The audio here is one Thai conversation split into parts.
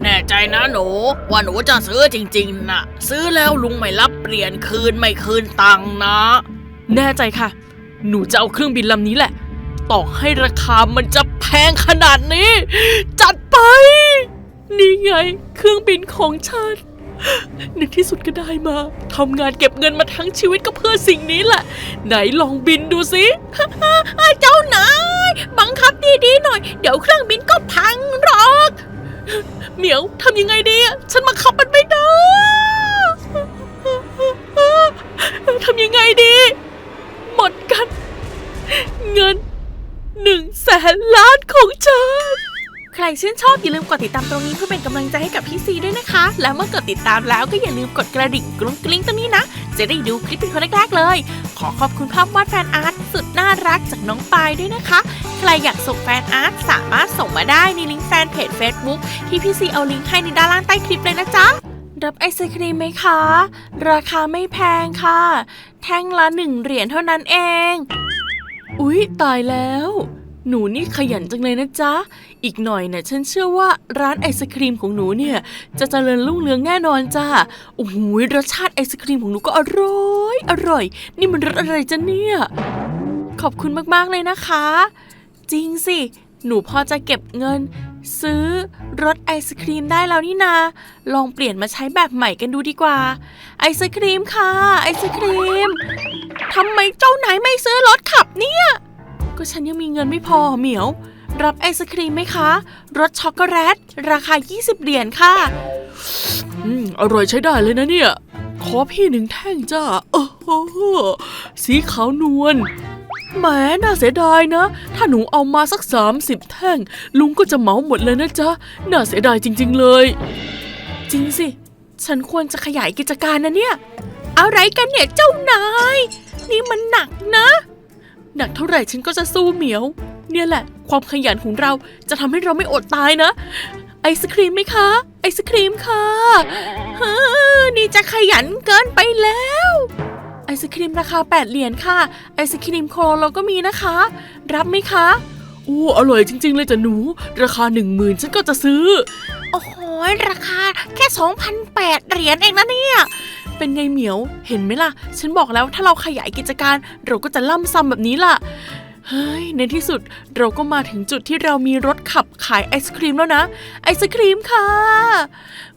แน่ใจนะหนู ว่าหนูจะซื้อจริงๆนะซื้อแล้วลุงไม่รับเปลี่ยนคืนไม่คืนตังค์นะ แน่ใจค่ะ หนูจะเอาเครื่องบินลำนี้แหละ ต่อให้ราคามันจะแพงขนาดนี้ จัดไป นี่ไง เครื่องบินของฉันในที่สุดก็ได้มาทำงานเก็บเงินมาทั้งชีวิตก็เพื่อสิ่งนี้แหละ ไหนลองบินดูสิเจ้านายบังคับดีๆหน่อย เดี๋ยวเครื่องบินก็พังหรอก เหมียวทำยังไงดี ฉันมาขับมันไม่ได้ทำยังไงดี หมดกัน เงินหนึ่งแสนล้านของฉัน ใครชื่นชอบอย่าลืมกดติดตามตรงนี้เพื่อเป็นกำลังใจให้กับพี่ซีด้วยนะคะ และเมื่อกดติดตามแล้วก็อย่าลืมกดกระดิ่งกรุ้งกริ้งตรงนี้นะ จะได้ดูคลิปเป็นคนแรกๆเลย ขอขอบคุณภาพวาดแฟนอาร์ต สุดน่ารักจากน้องปายด้วยนะคะ ใครอยากส่งแฟนอาร์ตสามารถส่งมาได้ในลิงก์แฟนเพจ Facebook ที่พี่ซีเอาลิงก์ให้ในด้านล่างใต้คลิปเลยนะจ๊ะรับไอศครีมไหมคะ ราคาไม่แพงค่ะ แท่งละหนึ่งเหรียญเท่านั้นเอง อุ๊ย ตายแล้ว หนูนี่ขยันจังเลยนะจ๊ะ อีกหน่อยเนี่ยฉันเชื่อว่าร้านไอศครีมของหนูเนี่ย จะเจริญรุ่งเรืองแน่นอนจ้าโอ้โหรสชาติไอศครีมของหนูก็อร่อย อร่อย นี่มันรสอะไรจ๊ะเนี่ย ขอบคุณมากๆเลยนะคะ จริงสิ หนูพอจะเก็บเงิน ซื้อรสไอศครีมได้แล้วนี่นา ลองเปลี่ยนมาใช้แบบใหม่กันดูดีกว่า ไอศครีมค่ะ ไอศครีมทำไมเจ้านายไม่ซื้อรถขับเนี่ย ก็ฉันยังมีเงินไม่พอเหมียว รับไอศครีมไหมคะ รสช็อกโกแลตราคา 20 เหรียญค่ะอืมอร่อยใช้ได้เลยนะเนี่ย ขอพี่หนึ่งแท่งจ้าโอ้โหสีขาวนวล แหมน่าเสียดายนะ ถ้าหนูเอามาสัก 30 แท่ง ลุงก็จะเหมาหมดเลยนะจ๊ะ น่าเสียดายจริง ๆเลย จริงสิ ฉันควรจะขยายกิจการนะเนี่ย อะไรกันเนี่ยเจ้านาย นี่มันหนักนะ หนักเท่าไหร่ฉันก็จะสู้เหมียว เนี่ยแหละ ความขยันของเราจะทำให้เราไม่อดตายนะ ไอศครีมไหมคะ ไอศครีมค่ะเฮ้อนี่จะขยันเกินไปแล้วไอ ศครีมราคา 8 เหรียญค่ะ ไอศครีมโคโลเราก็มีนะคะ รับไหมคะโอ้อร่อยจริง ๆ เลยจ้ะหนู ราคา 1 0,000ฉันก็จะซื้อ โอ้โหราคาแค่2,008เหรียญเองนะเนี่ย เป็นไงเหมียวเห็นไหมล่ะ ฉันบอกแล้วถ้าเราขยายกิจการ เราก็จะล่ำซ้ำแบบนี้ล่ะ เฮ้ย ในที่สุดเราก็มาถึงจุดที่เรามีรถขับขายไอศครีมแล้วนะ ไอศครีมค่ะ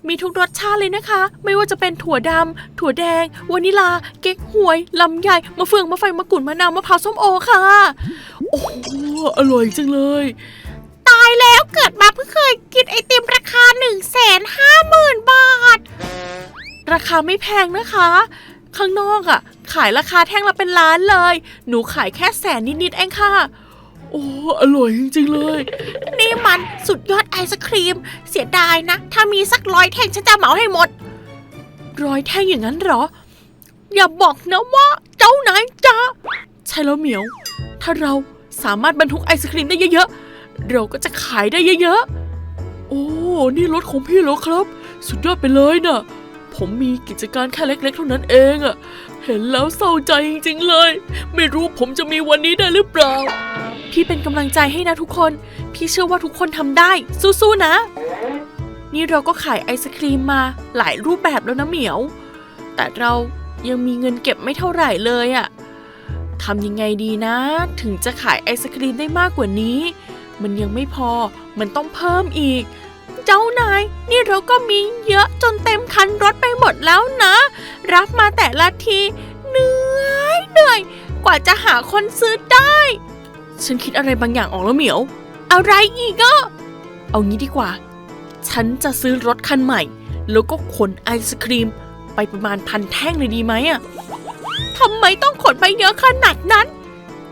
มีทุกรสชาติเลยนะคะ ไม่ว่าจะเป็นถั่วดำ ถั่วแดง วานิลา เก๊กฮวย ลำไยมะเฟืองมะไฟมะกรูดมะนาวมะพร้าวส้มโอค่ะ โอ้โหอร่อยจังเลย ตายแล้วเกิดมาเพิ่งเคยกินไอติมราคา1นึ่งแสนห้าหมื่นบาท ราคาไม่แพงนะคะ ข้างนอกอะ่ะ ขายราคาแท่งละเป็นล้านเลย หนูขายแค่แสนนิดๆเองค่ะ โอ้ อร่อยจริงๆเลย นี่มันสุดยอดไอศครีม เสียดายนะ ถ้ามีสักร้อยแท่งฉันจะเหมาให้หมด ร้อยแท่งอย่างนั้นเหรอ อย่าบอกนะว่าเจ้านายจะใช่แล้วเหมียว ถ้าเราสามารถบรรทุกไอศครีมได้เยอะๆ เราก็จะขายได้เยอะๆ โอ้ นี่รถของพี่เหรอครับ สุดยอดไปเลยน่ะ ผมมีกิจการแค่เล็กๆเท่านั้นเองอะเห็นแล้วเศร้าใจจริงๆเลย ไม่รู้ผมจะมีวันนี้ได้หรือเปล่า พี่เป็นกำลังใจให้นะทุกคน พี่เชื่อว่าทุกคนทำได้ สู้ๆนะ นี่เราก็ขายไอศครีมมาหลายรูปแบบแล้วนะเหมียว แต่เรายังมีเงินเก็บไม่เท่าไหร่เลยอะทำยังไงดีนะ ถึงจะขายไอศครีมได้มากกว่านี้ มันยังไม่พอมันต้องเพิ่มอีก เจ้านาย นี่เราก็มีเยอะจนเต็มคันรถไปหมดแล้วนะ รับมาแต่ละทีเหนื่อยเหนื่อย กว่าจะหาคนซื้อได้ ฉันคิดอะไรบางอย่างออกแล้วเหมียว อะไรอีกอะเอางี้ดีกว่า ฉันจะซื้อรถคันใหม่ แล้วก็ขนไอศครีม ไปประมาณพันแท่งเลยดีไหมอะทำไมต้องขนไปเยอะขนาดนั้น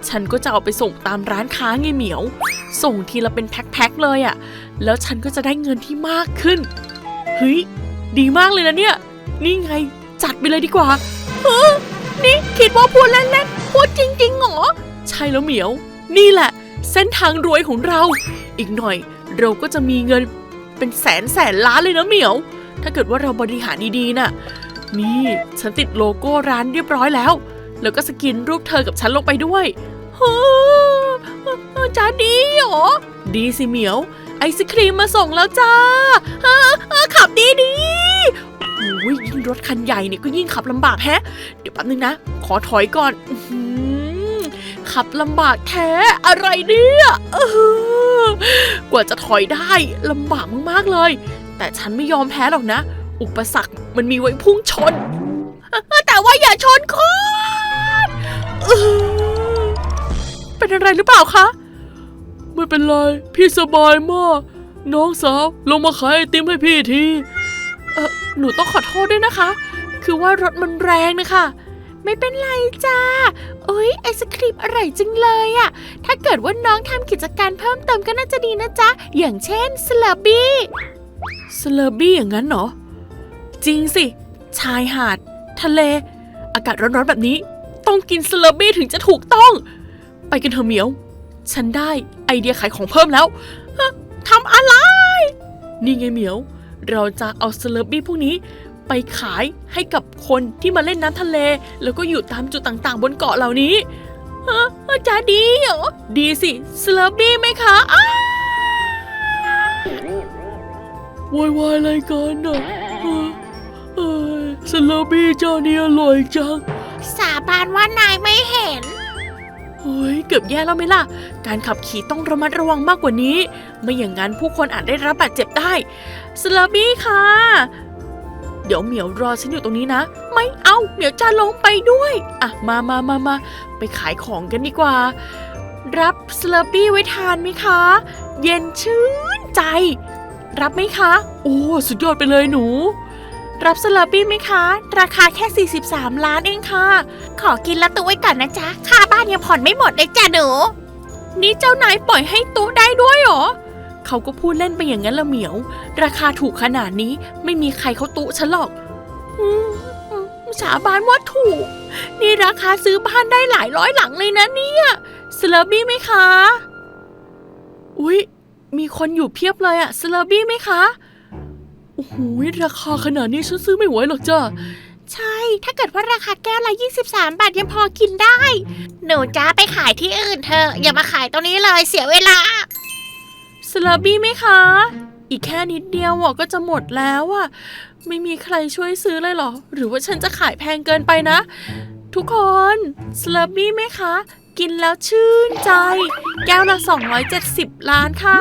ฉันก็จะเอาไปส่งตามร้านค้าไงเหมียว ส่งทีละเป็นแพ็คๆเลยอะ่ะ แล้วฉันก็จะได้เงินที่มากขึ้น เฮ้ย ดีมากเลยนะเนี่ย นี่ไง จัดไปเลยดีกว่านี่คิดว่าพูดเล่นๆ พูดจริงๆเหรอ ใช่แล้วเหมียว นี่แหละ เส้นทางรวยของเรา อีกหน่อยเราก็จะมีเงินเป็นแสนแสนล้านเลยนะเหมียว ถ้าเกิดว่าเราบริหารดีๆน่ะ นี่ฉันติดโลโก้ร้านเรียบร้อยแล้ว แล้วก็สกินรูปเธอกับฉันลงไปด้วย จะดีเหรอ ดีสิเหมียว ไอศครีมมาส่งแล้วจ้าเฮ้อคันใหญ่เนี่ยก็ยิ่งขับลำบากแฮะ เดี๋ยวแป๊บนึงนะ ขอถอยก่อนอขับลำบากแท้อะไรเนี่ยกว่าจะถอยได้ลำบากมากๆเลย แต่ฉันไม่ยอมแพ้หรอกนะ อุปสรรคมันมีไว้พุ่งชน แต่ว่าอย่าชนคนอ เป็นอะไรหรือเปล่าคะ ไม่เป็นไร พี่สบายมาก น้องสาวลงมาขายไอติมให้พี่ทีเออหนูต้องขอโทษด้วยนะคะ คือว่ารถมันแรงนะคะ ไม่เป็นไรจ้าโอ้ยไอศครีมอร่อยจังเลยอะถ้าเกิดว่าน้องทำกิจการเพิ่มเติมก็น่าจะดีนะจ๊ะ อย่างเช่นสลับบี้สลับบี้อย่างนั้นเหรอ จริงสิ ชายหาด ทะเล อากาศร้อนๆแบบนี้ ต้องกินสลับบี้ถึงจะถูกต้อง ไปกันเถอะเหมียว ฉันได้ไอเดียขายของเพิ่มแล้วทำอะไร นี่ไงเหมียว เราจะเอาสลับบี้พวกนี้ไปขายให้กับคนที่มาเล่นน้ำทะเล แล้วก็อยู่ตามจุดต่างๆ บนเกาะเหล่านี้ฮะจะดีเหรอ ดีสิสลับบี้ไหมคะอ้าวายวายอะไรกันน่ะเออเออสลับบี้เจ้านี่อร่อยจัง สาบานว่านายไม่เห็น เฮ้ยเกือบแย่แล้วไหมล่ะ การขับขี่ต้องระมัดระวังมากกว่านี้ ไม่อย่างนั้นผู้คนอาจได้รับบาดเจ็บได้สลาบี้ค่ะ เดี๋ยวเหมียวรอฉันอยู่ตรงนี้นะ ไม่เอาเหมียวจะลงไปด้วย อะมามามามาไปขายของกันดีกว่า รับสลาบี้ไว้ทานไหมคะ เย็นชื่นใจ รับไหมคะ โอ้สุดยอดไปเลยหนู รับสลาบี้ไหมคะ ราคาแค่ 43 ล้านเองค่ะ ขอกินละตัวไว้ก่อนนะจ๊ะ ค่าบ้านยังผ่อนไม่หมดเลยจ้ะหนู นี่เจ้านายปล่อยให้ตุ๊ได้ด้วยเหรอ เขาก็พูดเล่นไปอย่างนั้นละเหมียว ราคาถูกขนาดนี้ไม่มีใครเขาตุ๊ฉันหรอกอืมอืมสาบานว่าถูก นี่ราคาซื้อบ้านได้หลายร้อยหลังเลยนะเนี่ยสลาบี้ไหมคะ อุ๊ย มีคนอยู่เพียบเลยอะสลาบี้ไหมคะ โอ้โหราคาขนาดนี้ฉันซื้อไม่ไหวหรอกจ้าใช่ ถ้าเกิดว่าราคาแก้วละ23 บาทยังพอกินได้ หนูจ้าไปขายที่อื่นเถอะ อย่ามาขายตรงนี้เลยเสียเวลา สลาบี้ไหมคะ อีกแค่นิดเดียวอะก็จะหมดแล้วอะ ไม่มีใครช่วยซื้อเลยเหรอ หรือว่าฉันจะขายแพงเกินไปนะ ทุกคน สลาบี้ไหมคะ กินแล้วชื่นใจ แก้วละ 270 ล้านค่ะ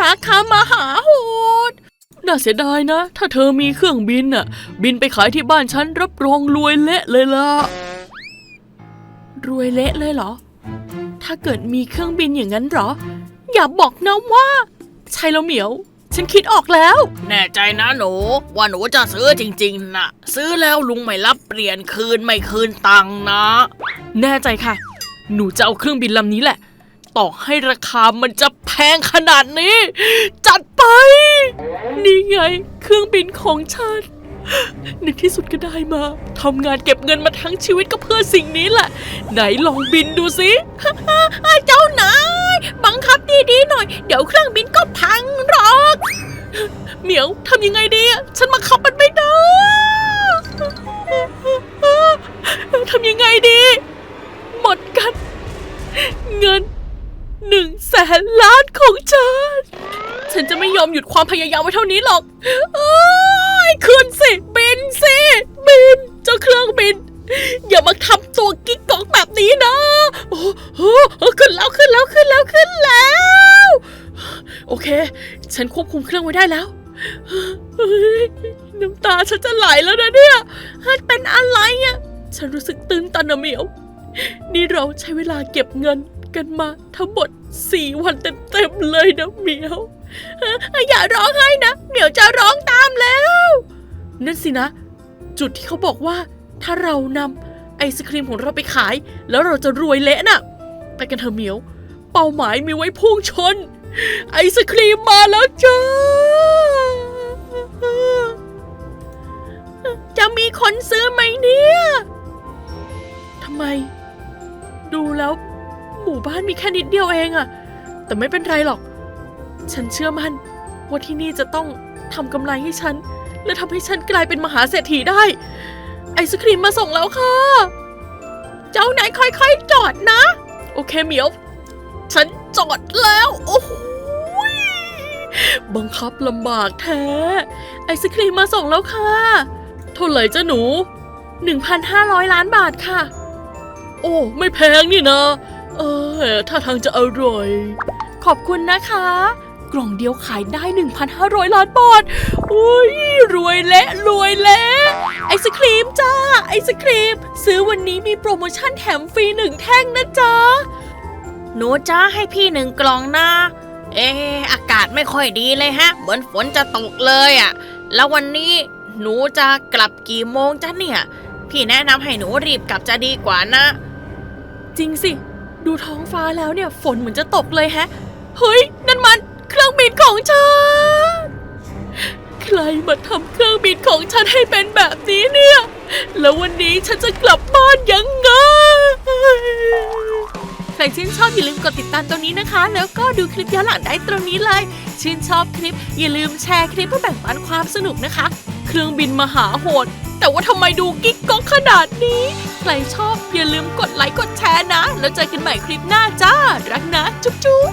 ราคามหาโหด น่าเสียดายนะ ถ้าเธอมีเครื่องบินน่ะ บินไปขายที่บ้านฉันรับรองรวยเละเลยล่ะ รวยเละเลยเหรอ ถ้าเกิดมีเครื่องบินอย่างนั้นเหรอ อย่าบอกนะว่า ใช่แล้วเหมียว ฉันคิดออกแล้ว แน่ใจนะหนู ว่าหนูจะซื้อจริงๆนะซื้อแล้วลุงไม่รับเปลี่ยนคืนไม่คืนตังค์นะ แน่ใจค่ะ หนูจะเอาเครื่องบินลำนี้แหละ ต่อให้ราคามันจะแพงขนาดนี้ จัด ไป นี่ไง เครื่องบินของฉันในที่สุดก็ได้มาทำงานเก็บเงินมาทั้งชีวิตก็เพื่อสิ่งนี้แหละ ไหนลองบินดูสิเจ้านายบังคับดีๆหน่อย เดี๋ยวเครื่องบินก็พังหรอกเหมียวทำยังไงดีฉันมาขับมันไม่ได้ทำยังไงดี หมดกัน เงินหนึ่งแสนล้านของฉัน ฉันจะไม่ยอมหยุดความพยายามไว้เท่านี้หรอกเอ้ยขึ้นสิบินสิบินเจ้าเครื่องบิน อย่ามาทำตัวกิ๊กกอกแบบนี้นะโอ้โหขึ้นแล้วขึ้นแล้วขึ้นแล้วขึ้นแล้ว โอเค ฉันควบคุมเครื่องไว้ได้แล้วน้ำตาฉันจะไหลแล้วนะเนี่ยเป็นอะไรอะ ฉันรู้สึกตื้นตันนะเหมียว นี่เราใช้เวลาเก็บเงิน กันมาทั้งหมดสี่วันเต็มๆเลยนะเหมียว อย่าร้องไห้นะเหมียวจะร้องตามแล้ว นั่นสินะ จุดที่เขาบอกว่า ถ้าเรานำไอศครีมของเราไปขาย แล้วเราจะรวยเละน่ะไปกันเถอะเหมียว เป้าหมายมีไว้พุ่งชน ไอศครีมมาแล้วจ้าจะมีคนซื้อไหมเนี่ยทำไม ดูแล้ว หมู่บ้านมีแค่นิดเดียวเองอะแต่ไม่เป็นไรหรอก ฉันเชื่อมั่นว่าที่นี่จะต้องทำกำไรให้ฉัน และทำให้ฉันกลายเป็นมหาเศรษฐีได้ ไอศครีมมาส่งแล้วค่ะ เจ้านายค่อยๆจอดนะ โอเคเหมียว ฉันจอดแล้ว โอ้โหบังคับลำบากแท้ ไอศครีมมาส่งแล้วค่ะโถท่าไหร่จ้ะหนู 1,500 ล้านบาทค่ะ โอ้ ไม่แพงนี่นะ เออถ้าทางจะอร่อย ขอบคุณนะคะ กล่องเดียวขายได้ 1,500 ล้านบาทอุ้ยรวยเละรวยเละไอศครีมจ้า ไอศครีม ซื้อวันนี้มีโปรโมชั่นแถมฟรีหนึ่งแท่งนะจ๊ะหนูจ้าให้พี่หนึ่งกล่องนะเอะอากาศไม่ค่อยดีเลยฮะ เหมือนฝนจะตกเลยอะ่ะ แล้ววันนี้หนูจะกลับกี่โมงจ้ะเนี่ย พี่แนะนำให้หนูรีบกลับจะดีกว่านะ จริงสิ ดูท้องฟ้าแล้วเนี่ยฝนเหมือนจะตกเลยแฮะ เฮ้ย นั่นมันเครื่องบินของฉัน ใครมาทำเครื่องบินของฉันให้เป็นแบบนี้เนี่ย แล้ววันนี้ฉันจะกลับบ้านยังไง ใครชื่นชอบอย่าลืมกดติดตามตรงนี้นะคะ แล้วก็ดูคลิปย้อนหลังได้ตรงนี้เลย ชื่นชอบคลิป อย่าลืมแชร์คลิปเพื่อแบ่งปันความสนุกนะคะ เครื่องบินมหาโหด แต่ว่าทำไมดูกิ๊กก๊อกขนาดนี้ ใครชอบอย่าลืมกดไลค์กดแชร์นะ แล้วเจอกันใหม่คลิปหน้าจ้า รักนะ จุ๊บจุ๊บ